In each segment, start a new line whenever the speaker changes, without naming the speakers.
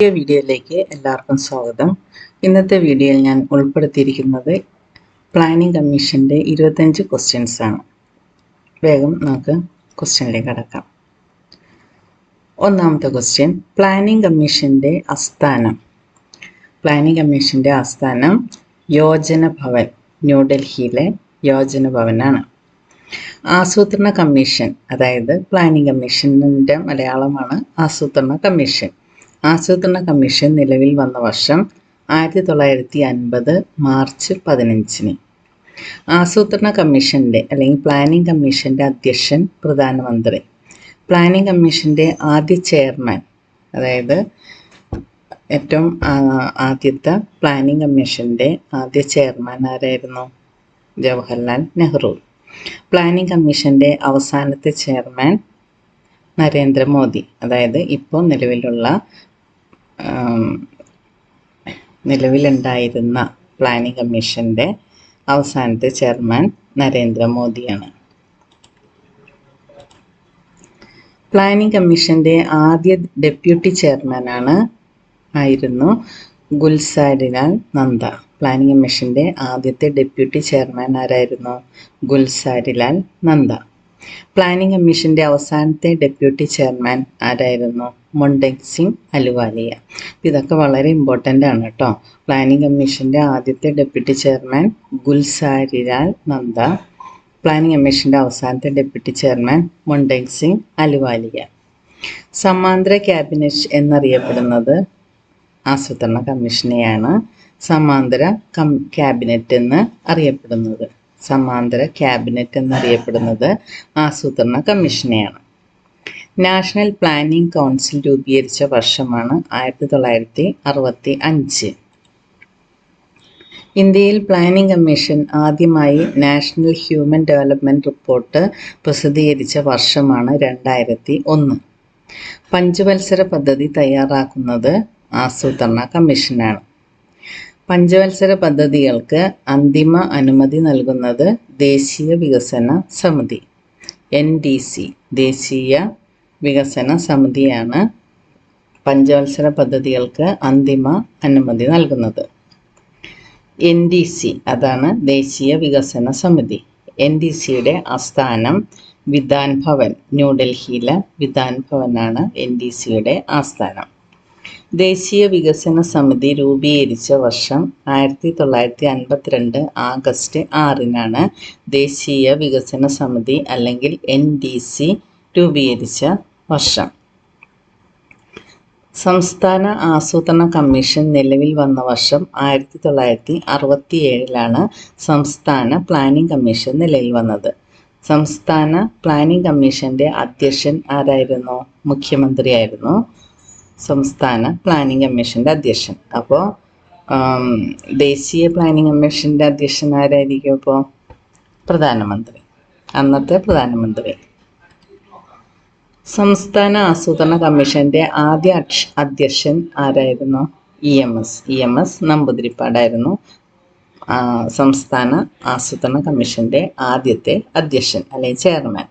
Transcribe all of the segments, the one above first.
പുതിയ വീഡിയോയിലേക്ക് എല്ലാവർക്കും സ്വാഗതം. ഇന്നത്തെ വീഡിയോയിൽ ഞാൻ ഉൾപ്പെടുത്തിയിരിക്കുന്നത് പ്ലാനിംഗ് കമ്മീഷന്റെ ഇരുപത്തഞ്ച് ക്വസ്റ്റ്യൻസ് ആണ്. വേഗം നമുക്ക് ക്വസ്റ്റ്യനിലേക്ക് കടക്കാം. ഒന്നാമത്തെ ക്വസ്റ്റ്യൻ പ്ലാനിംഗ് കമ്മീഷന്റെ ആസ്ഥാനം. പ്ലാനിംഗ് കമ്മീഷന്റെ ആസ്ഥാനം യോജന ഭവൻ ന്യൂഡൽഹിയിലെ യോജന ഭവനാണ്. ആസൂത്രണ കമ്മീഷൻ അതായത് പ്ലാനിംഗ് കമ്മീഷന്റെ മലയാളമാണ് ആസൂത്രണ കമ്മീഷൻ ആസൂത്രണ കമ്മീഷൻ നിലവിൽ വന്ന വർഷം ആയിരത്തി തൊള്ളായിരത്തി അൻപത് മാർച്ച് പതിനഞ്ചിന്. ആസൂത്രണ കമ്മീഷന്റെ അല്ലെങ്കിൽ പ്ലാനിംഗ് കമ്മീഷന്റെ അധ്യക്ഷൻ പ്രധാനമന്ത്രി. പ്ലാനിംഗ് കമ്മീഷന്റെ ആദ്യ ചെയർമാൻ അതായത് ഏറ്റവും ആദ്യത്തെ പ്ലാനിംഗ് കമ്മീഷന്റെ ആദ്യ ചെയർമാൻ ആരായിരുന്നു? ജവഹർലാൽ നെഹ്റു. പ്ലാനിംഗ് കമ്മീഷന്റെ അവസാനത്തെ ചെയർമാൻ നരേന്ദ്രമോദി. അതായത് ഇപ്പോൾ നിലവിലുള്ള നിലവിലുണ്ടായിരുന്ന പ്ലാനിംഗ് കമ്മീഷന്റെ അവസാനത്തെ ചെയർമാൻ നരേന്ദ്രമോദിയാണ്. പ്ലാനിംഗ് കമ്മീഷന്റെ ആദ്യ ഡെപ്യൂട്ടി ചെയർമാനാണ് ആയിരുന്നു ഗുൽസാരിലാൽ നന്ദ. പ്ലാനിംഗ് കമ്മീഷന്റെ ആദ്യത്തെ ഡെപ്യൂട്ടി ചെയർമാൻ ആരായിരുന്നു? ഗുൽസാരിലാൽ നന്ദ. പ്ലാനിംഗ് കമ്മീഷന്റെ അവസാനത്തെ ഡെപ്യൂട്ടി ചെയർമാൻ ആരായിരുന്നു? മൊണ്ടക് സിംഗ് അലുവാലിയ ഇതൊക്കെ വളരെ ഇമ്പോർട്ടന്റ് ആണ് കേട്ടോ പ്ലാനിംഗ് കമ്മീഷന്റെ ആദ്യത്തെ deputy chairman Gulzarilal Nanda. Planning കമ്മീഷന്റെ അവസാനത്തെ ഡെപ്യൂട്ടി ചെയർമാൻ മൊണ്ടക് സിംഗ് അലുവാലിയ സമാന്തര ക്യാബിനറ്റ് എന്നറിയപ്പെടുന്നത് ആസൂത്രണ കമ്മീഷനെയാണ് സമാന്തര കം ക്യാബിനറ്റ് എന്ന് അറിയപ്പെടുന്നത്. സമാന്തര ക്യാബിനറ്റ് എന്നറിയപ്പെടുന്നത് ആസൂത്രണ കമ്മീഷനെയാണ്. നാഷണൽ പ്ലാനിംഗ് കൗൺസിൽ രൂപീകരിച്ച വർഷമാണ് ആയിരത്തി തൊള്ളായിരത്തി അറുപത്തി അഞ്ച് ഇന്ത്യയിൽ പ്ലാനിംഗ് കമ്മീഷൻ ആദ്യമായി നാഷണൽ ഹ്യൂമൻ ഡെവലപ്മെന്റ് റിപ്പോർട്ട് പ്രസിദ്ധീകരിച്ച വർഷമാണ് രണ്ടായിരത്തി ഒന്ന് പഞ്ചവത്സര പദ്ധതി തയ്യാറാക്കുന്നത് ആസൂത്രണ കമ്മീഷനാണ്. പഞ്ചവത്സര പദ്ധതികൾക്ക് അന്തിമ അനുമതി നൽകുന്നത് ദേശീയ വികസന സമിതി എൻ ഡി സി ദേശീയ വികസന സമിതിയാണ് പഞ്ചവത്സര പദ്ധതികൾക്ക് അന്തിമ അനുമതി നൽകുന്നത്. എൻ ഡി സി അതാണ് ദേശീയ വികസന സമിതി. എൻ ഡി സിയുടെ ആസ്ഥാനം വിധാൻ ഭവൻ ന്യൂഡൽഹിയിലെ വിധാൻ ഭവനാണ് എൻ ഡി സിയുടെ ആസ്ഥാനം. ദേശീയ വികസന സമിതി രൂപീകരിച്ച വർഷം ആയിരത്തി തൊള്ളായിരത്തി അൻപത്തിരണ്ട് ആഗസ്റ്റ് ആറിനാണ് ദേശീയ വികസന സമിതി അല്ലെങ്കിൽ എൻ ഡി സി രൂപീകരിച്ച വർഷം. സംസ്ഥാന ആസൂത്രണ കമ്മീഷൻ നിലവിൽ വന്ന വർഷം ആയിരത്തി തൊള്ളായിരത്തി അറുപത്തി ഏഴിലാണ് സംസ്ഥാന പ്ലാനിംഗ് കമ്മീഷൻ നിലവിൽ വന്നത്. സംസ്ഥാന പ്ലാനിംഗ് കമ്മീഷന്റെ അധ്യക്ഷൻ ആരായിരുന്നു? മുഖ്യമന്ത്രിയായിരുന്നു. സംസ്ഥാന പ്ലാനിംഗ് കമ്മീഷന്റെ അധ്യക്ഷൻ. അപ്പോൾ ദേശീയ പ്ലാനിംഗ് കമ്മീഷന്റെ അധ്യക്ഷൻ ആരായിരിക്കും അപ്പോൾ പ്രധാനമന്ത്രി. അന്നത്തെ പ്രധാനമന്ത്രി. സംസ്ഥാന ആസൂത്രണ കമ്മീഷന്റെ ആദ്യ അധ്യക്ഷൻ ആരായിരുന്നു? E M S E M S നമ്പൂതിരിപ്പാടായിരുന്നു. സംസ്ഥാന ആസൂത്രണ കമ്മീഷന്റെ ആദ്യത്തെ അധ്യക്ഷൻ അല്ലെങ്കിൽ ചെയർമാൻ.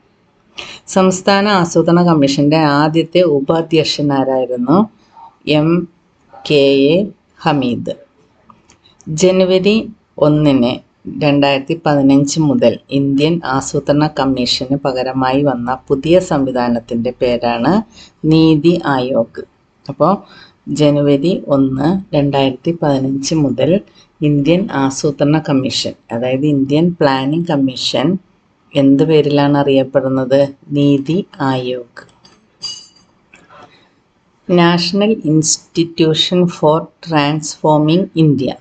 സംസ്ഥാന ആസൂത്രണ കമ്മീഷന്റെ ആദ്യത്തെ ഉപാധ്യക്ഷൻ ആരായിരുന്നു എം കെ എ ഹമീദ്. ജനുവരി ഒന്നിന് രണ്ടായിരത്തി പതിനഞ്ച് മുതൽ ഇന്ത്യൻ ആസൂത്രണ കമ്മീഷന് പകരമായി വന്ന പുതിയ സംവിധാനത്തിന്റെ പേരാണ് നീതി ആയോഗ്. അപ്പോൾ ജനുവരി ഒന്ന് രണ്ടായിരത്തി പതിനഞ്ച് മുതൽ ഇന്ത്യൻ ആസൂത്രണ കമ്മീഷൻ അതായത് ഇന്ത്യൻ പ്ലാനിംഗ് കമ്മീഷൻ എന്ത് പേരിലാണ് അറിയപ്പെടുന്നത്? NITI Aayog. National institution for transforming India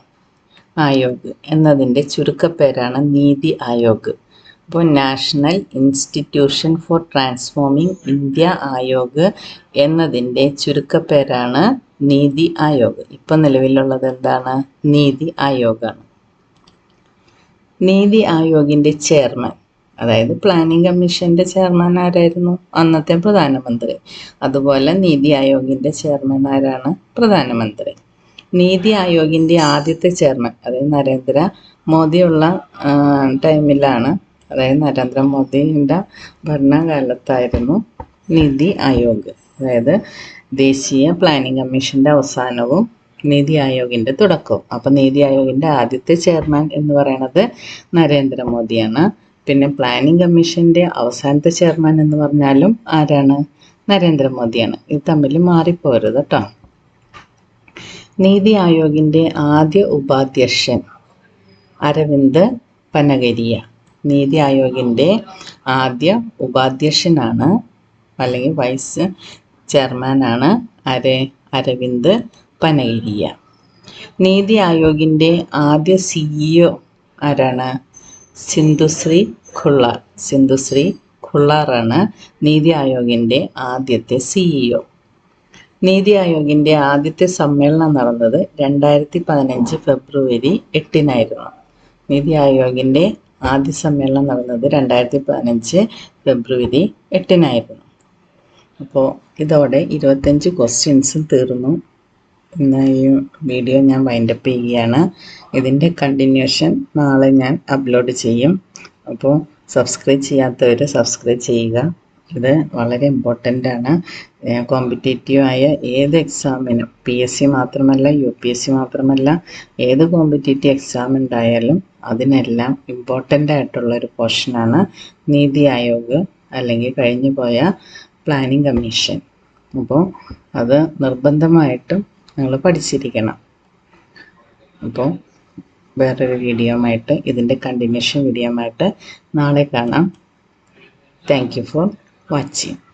Aayog എന്നതിന്റെ ചുരുക്കപ്പേരാണ് നീതി ആയോഗ്. അപ്പോൾ national institution for transforming India Aayog എന്നതിന്റെ ചുരുക്കപ്പേരാണ് നീതി ആയോഗ്. ഇപ്പം നിലവിലുള്ളത് എന്താണ്? നീതി ആയോഗാണ്. നീതി ആയോഗിന്റെ ചെയർമാൻ അതായത് പ്ലാനിംഗ് കമ്മീഷന്റെ ചെയർമാൻ ആരായിരുന്നു? അന്നത്തെ പ്രധാനമന്ത്രി. അതുപോലെ നീതി ആയോഗിന്റെ ചെയർമാൻ ആരാണ്? പ്രധാനമന്ത്രി. നീതി ആയോഗിന്റെ ആദ്യത്തെ ചെയർമാൻ അതായത് നരേന്ദ്ര മോദിയുള്ള ടൈമിലാണ് അതായത് നരേന്ദ്രമോദിയുടെ ഭരണകാലത്തായിരുന്നു നീതി ആയോഗ്. അതായത് ദേശീയ പ്ലാനിംഗ് കമ്മീഷന്റെ അവസാനവും നീതി ആയോഗിന്റെ തുടക്കവും. അപ്പൊ നീതി ആയോഗിന്റെ ആദ്യത്തെ ചെയർമാൻ എന്ന് പറയുന്നത് നരേന്ദ്രമോദിയാണ് പിന്നെ പ്ലാനിംഗ് കമ്മീഷന്റെ അവസാനത്തെ ചെയർമാൻ എന്ന് പറഞ്ഞാലും ആരാണ്? നരേന്ദ്രമോദിയാണ്. ഇത് തമ്മിൽ മാറിപ്പോരുത് കേട്ടോ നീതി ആയോഗിന്റെ ആദ്യ ഉപാധ്യക്ഷൻ അരവിന്ദ് പനഗരിയ. നീതി ആയോഗിന്റെ ആദ്യ ഉപാധ്യക്ഷനാണ് അല്ലെങ്കിൽ വൈസ് ചെയർമാനാണ് അരേ അരവിന്ദ് പനഗരിയ. നീതി ആയോഗിന്റെ ആദ്യ സിഇഒ ആരാണ്? സിന്ധുശ്രീ ഖുള്ളാർ സിന്ധുശ്രീ ഖുള്ളാറാണ് നീതി ആയോഗിന്റെ ആദ്യത്തെ സിഇഒ നീതി ആയോഗിന്റെ ആദ്യത്തെ സമ്മേളനം നടന്നത് രണ്ടായിരത്തി പതിനഞ്ച് ഫെബ്രുവരി എട്ടിനായിരുന്നു. നീതി ആയോഗിന്റെ ആദ്യ സമ്മേളനം നടന്നത് രണ്ടായിരത്തി പതിനഞ്ച് ഫെബ്രുവരി എട്ടിനായിരുന്നു. അപ്പോൾ ഇതോടെ ഇരുപത്തഞ്ച് ക്വസ്റ്റ്യൻസും തീർന്നു. ഇന്ന് ഈ വീഡിയോ ഞാൻ വൈൻഡപ്പ് ചെയ്യുകയാണ്. ഇതിന്റെ കണ്ടിന്യൂഷൻ നാളെ ഞാൻ അപ്ലോഡ് ചെയ്യും. അപ്പോൾ സബ്സ്ക്രൈബ് ചെയ്യാത്തവർ സബ്സ്ക്രൈബ് ചെയ്യുക. ഇത് വളരെ ഇമ്പോർട്ടന്റ് ആണ്. കോമ്പറ്റേറ്റീവ് ആയ ഏത് എക്സാമിനും പി എസ് സി മാത്രമല്ല യു പി എസ് സി മാത്രമല്ല ഏത് കോമ്പറ്റേറ്റീവ് എക്സാം ഉണ്ടായാലും അതിനെല്ലാം ഇമ്പോർട്ടന്റ് ആയിട്ടുള്ള ഒരു പോർഷനാണ് നീതി ആയോഗ് അല്ലെങ്കിൽ കഴിഞ്ഞു പോയ പ്ലാനിംഗ് കമ്മീഷൻ അപ്പോൾ അത് നിർബന്ധമായിട്ടും നിങ്ങൾ പഠിച്ചിരിക്കണം. അപ്പോൾ വേറൊരു വീഡിയോ ആയിട്ട് ഇതിന്റെ കണ്ടിന്യൂഷൻ വീഡിയോ ആയിട്ട് നാളെ കാണാം. Thank you for watching